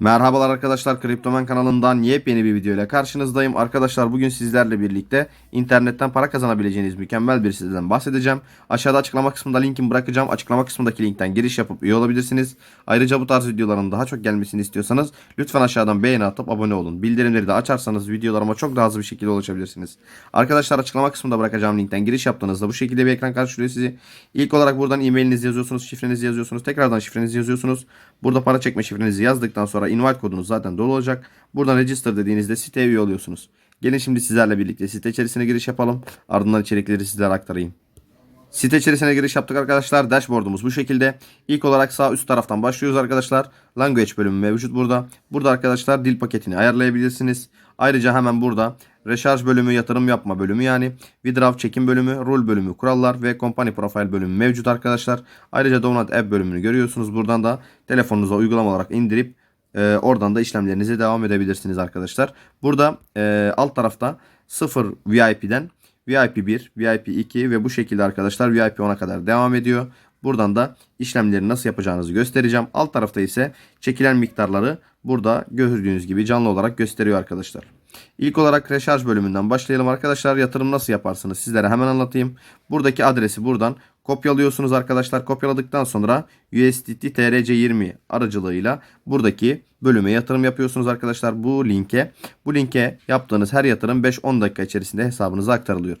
Merhabalar arkadaşlar Kriptomen kanalından yepyeni bir video ile karşınızdayım. Arkadaşlar bugün sizlerle birlikte internetten para kazanabileceğiniz mükemmel bir siteden bahsedeceğim. Aşağıda açıklama kısmında linkimi bırakacağım. Açıklama kısmındaki linkten giriş yapıp üye olabilirsiniz. Ayrıca bu tarz videoların daha çok gelmesini istiyorsanız lütfen aşağıdan beğeni atıp abone olun. Bildirimleri de açarsanız videolarıma çok daha hızlı bir şekilde ulaşabilirsiniz. Arkadaşlar açıklama kısmında bırakacağım linkten giriş yaptığınızda bu şekilde bir ekran karşılıyor sizi. İlk olarak buradan e-mailinizi yazıyorsunuz, şifrenizi yazıyorsunuz. Tekrardan şifrenizi yazıyorsunuz. Burada para çekme şifrenizi yazdıktan sonra invite kodunuz zaten dolu olacak. Buradan register dediğinizde siteye üye oluyorsunuz. Gelin şimdi sizlerle birlikte site içerisine giriş yapalım. Ardından içerikleri sizlere aktarayım. Site içerisine giriş yaptık arkadaşlar. Dashboard'umuz bu şekilde. İlk olarak sağ üst taraftan başlıyoruz arkadaşlar. Language bölümü mevcut burada. Burada arkadaşlar dil paketini ayarlayabilirsiniz. Ayrıca hemen burada Reşarj bölümü, yatırım yapma bölümü yani Withdraw çekim bölümü, rol bölümü, kurallar ve company profile bölümü mevcut arkadaşlar. Ayrıca Download app bölümünü görüyorsunuz. Buradan da telefonunuza uygulama olarak indirip e, oradan da işlemlerinize devam edebilirsiniz arkadaşlar. Burada e, alt tarafta 0 VIP'den VIP 1, VIP 2 ve bu şekilde arkadaşlar VIP 10'a kadar devam ediyor. Buradan da işlemleri nasıl yapacağınızı göstereceğim. Alt tarafta ise çekilen miktarları burada gördüğünüz gibi canlı olarak gösteriyor arkadaşlar. İlk olarak reşarj bölümünden başlayalım arkadaşlar. Yatırım nasıl yaparsınız sizlere hemen anlatayım. Buradaki adresi buradan kopyalıyorsunuz arkadaşlar. Kopyaladıktan sonra USDT TRC20 aracılığıyla buradaki bölüme yatırım yapıyorsunuz arkadaşlar. Bu linke bu linke yaptığınız her yatırım 5-10 dakika içerisinde hesabınıza aktarılıyor.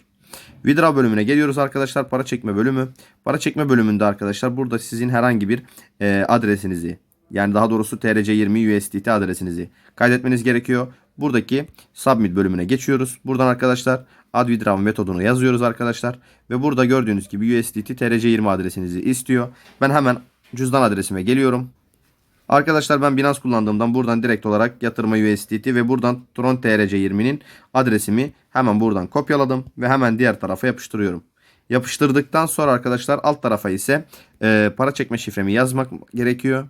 Withdraw bölümüne geliyoruz arkadaşlar. Para çekme bölümü. Para çekme bölümünde arkadaşlar burada sizin herhangi bir e, adresinizi yani daha doğrusu TRC20 USDT adresinizi kaydetmeniz gerekiyor. Buradaki submit bölümüne geçiyoruz. Buradan arkadaşlar add withdraw metodunu yazıyoruz arkadaşlar. Ve burada gördüğünüz gibi USDT TRC20 adresinizi istiyor. Ben hemen cüzdan adresime geliyorum. Arkadaşlar ben Binance kullandığımdan buradan direkt olarak yatırma USDT ve buradan Tron TRC20'nin adresimi hemen buradan kopyaladım ve hemen diğer tarafa yapıştırıyorum. Yapıştırdıktan sonra arkadaşlar alt tarafa ise e, para çekme şifremi yazmak gerekiyor.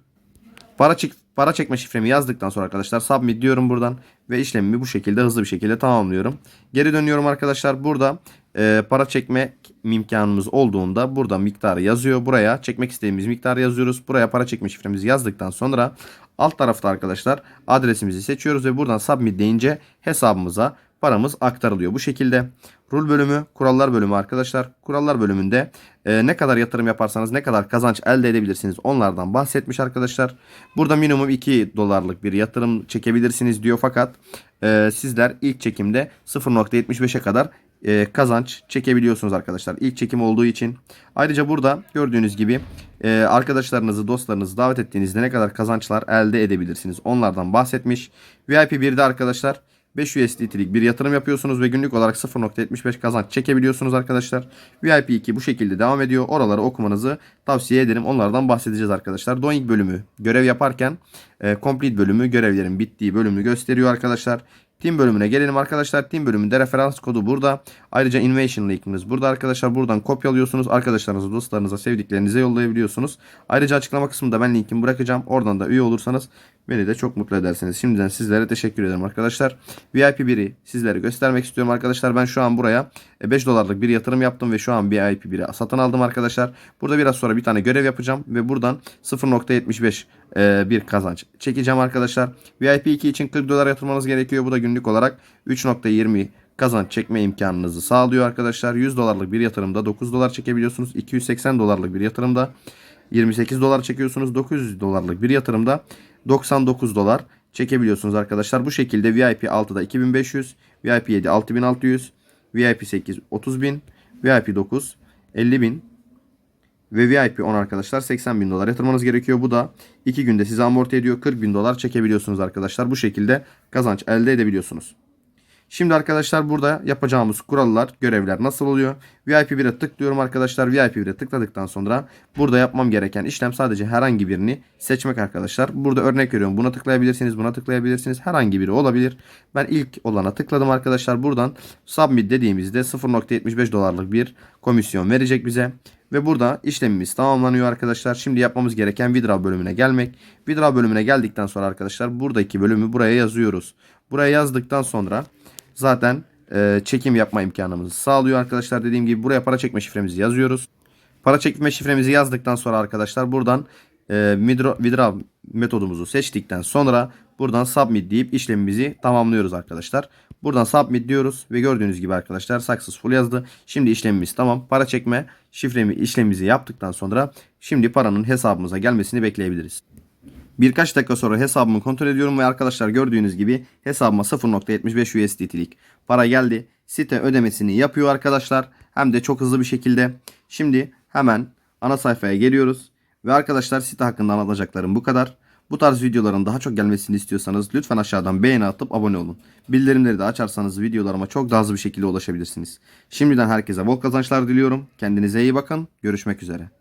Para, çek, para çekme şifremi yazdıktan sonra arkadaşlar submit diyorum buradan ve işlemimi bu şekilde hızlı bir şekilde tamamlıyorum. Geri dönüyorum arkadaşlar. Burada e, para çekme imkanımız olduğunda burada miktarı yazıyor. Buraya çekmek istediğimiz miktarı yazıyoruz. Buraya para çekme şifremizi yazdıktan sonra alt tarafta arkadaşlar adresimizi seçiyoruz ve buradan submit deyince hesabımıza paramız aktarılıyor. Bu şekilde rul bölümü, kurallar bölümü arkadaşlar. Kurallar bölümünde e, ne kadar yatırım yaparsanız ne kadar kazanç elde edebilirsiniz onlardan bahsetmiş arkadaşlar. Burada minimum 2 dolarlık bir yatırım çekebilirsiniz diyor fakat e, sizler ilk çekimde 0.75'e kadar e, kazanç çekebiliyorsunuz arkadaşlar. İlk çekim olduğu için. Ayrıca burada gördüğünüz gibi e, arkadaşlarınızı, dostlarınızı davet ettiğinizde ne kadar kazançlar elde edebilirsiniz. Onlardan bahsetmiş. VIP 1'de arkadaşlar 5 USDT'lik bir yatırım yapıyorsunuz ve günlük olarak 0.75 kazanç çekebiliyorsunuz arkadaşlar. VIP 2 bu şekilde devam ediyor. Oraları okumanızı tavsiye ederim. Onlardan bahsedeceğiz arkadaşlar. Doing bölümü görev yaparken e, complete bölümü görevlerin bittiği bölümü gösteriyor arkadaşlar. Team bölümüne gelelim arkadaşlar. Team bölümünde referans kodu burada. Ayrıca innovation linkimiz burada arkadaşlar. Buradan kopyalıyorsunuz. Arkadaşlarınıza, dostlarınıza, sevdiklerinize yollayabiliyorsunuz. Ayrıca açıklama kısmında ben linkimi bırakacağım. Oradan da üye olursanız beni de çok mutlu edersiniz. Şimdiden sizlere teşekkür ederim arkadaşlar. VIP 1'i sizlere göstermek istiyorum arkadaşlar. Ben şu an buraya 5 dolarlık bir yatırım yaptım ve şu an VIP 1'i satın aldım arkadaşlar. Burada biraz sonra bir tane görev yapacağım ve buradan 0.75 e, bir kazanç çekeceğim arkadaşlar. VIP 2 için 40 dolar yatırmanız gerekiyor. Bu da günlük olarak 3.20 kazanç çekme imkanınızı sağlıyor arkadaşlar. 100 dolarlık bir yatırımda 9 dolar çekebiliyorsunuz. 280 dolarlık bir yatırımda 28 dolar çekiyorsunuz. 900 dolarlık bir yatırımda 99 dolar çekebiliyorsunuz arkadaşlar. Bu şekilde VIP 6'da 2500, VIP 7 6600, VIP 8 30000, VIP 9 50000 ve VIP 10 arkadaşlar 80 bin dolar yatırmanız gerekiyor. Bu da 2 günde size amorti ediyor. 40 bin dolar çekebiliyorsunuz arkadaşlar. Bu şekilde kazanç elde edebiliyorsunuz. Şimdi arkadaşlar burada yapacağımız kurallar, görevler nasıl oluyor? VIP 1'e tıklıyorum arkadaşlar. VIP 1'e tıkladıktan sonra burada yapmam gereken işlem sadece herhangi birini seçmek arkadaşlar. Burada örnek veriyorum. Buna tıklayabilirsiniz, buna tıklayabilirsiniz. Herhangi biri olabilir. Ben ilk olana tıkladım arkadaşlar. Buradan submit dediğimizde 0.75 dolarlık bir komisyon verecek bize. Ve burada işlemimiz tamamlanıyor arkadaşlar. Şimdi yapmamız gereken withdraw bölümüne gelmek. Withdraw bölümüne geldikten sonra arkadaşlar buradaki bölümü buraya yazıyoruz. Buraya yazdıktan sonra zaten e, çekim yapma imkanımızı sağlıyor arkadaşlar. Dediğim gibi buraya para çekme şifremizi yazıyoruz. Para çekme şifremizi yazdıktan sonra arkadaşlar buradan e, withdraw metodumuzu seçtikten sonra buradan submit deyip işlemimizi tamamlıyoruz arkadaşlar. Buradan submit diyoruz ve gördüğünüz gibi arkadaşlar successful yazdı. Şimdi işlemimiz tamam. Para çekme şifremi işlemimizi yaptıktan sonra şimdi paranın hesabımıza gelmesini bekleyebiliriz. Birkaç dakika sonra hesabımı kontrol ediyorum ve arkadaşlar gördüğünüz gibi hesabıma 0.75 USDT'lik para geldi. Site ödemesini yapıyor arkadaşlar. Hem de çok hızlı bir şekilde. Şimdi hemen ana sayfaya geliyoruz. Ve arkadaşlar site hakkında anlatacaklarım bu kadar. Bu tarz videoların daha çok gelmesini istiyorsanız lütfen aşağıdan beğeni atıp abone olun. Bildirimleri de açarsanız videolarıma çok daha hızlı bir şekilde ulaşabilirsiniz. Şimdiden herkese bol kazançlar diliyorum. Kendinize iyi bakın. Görüşmek üzere.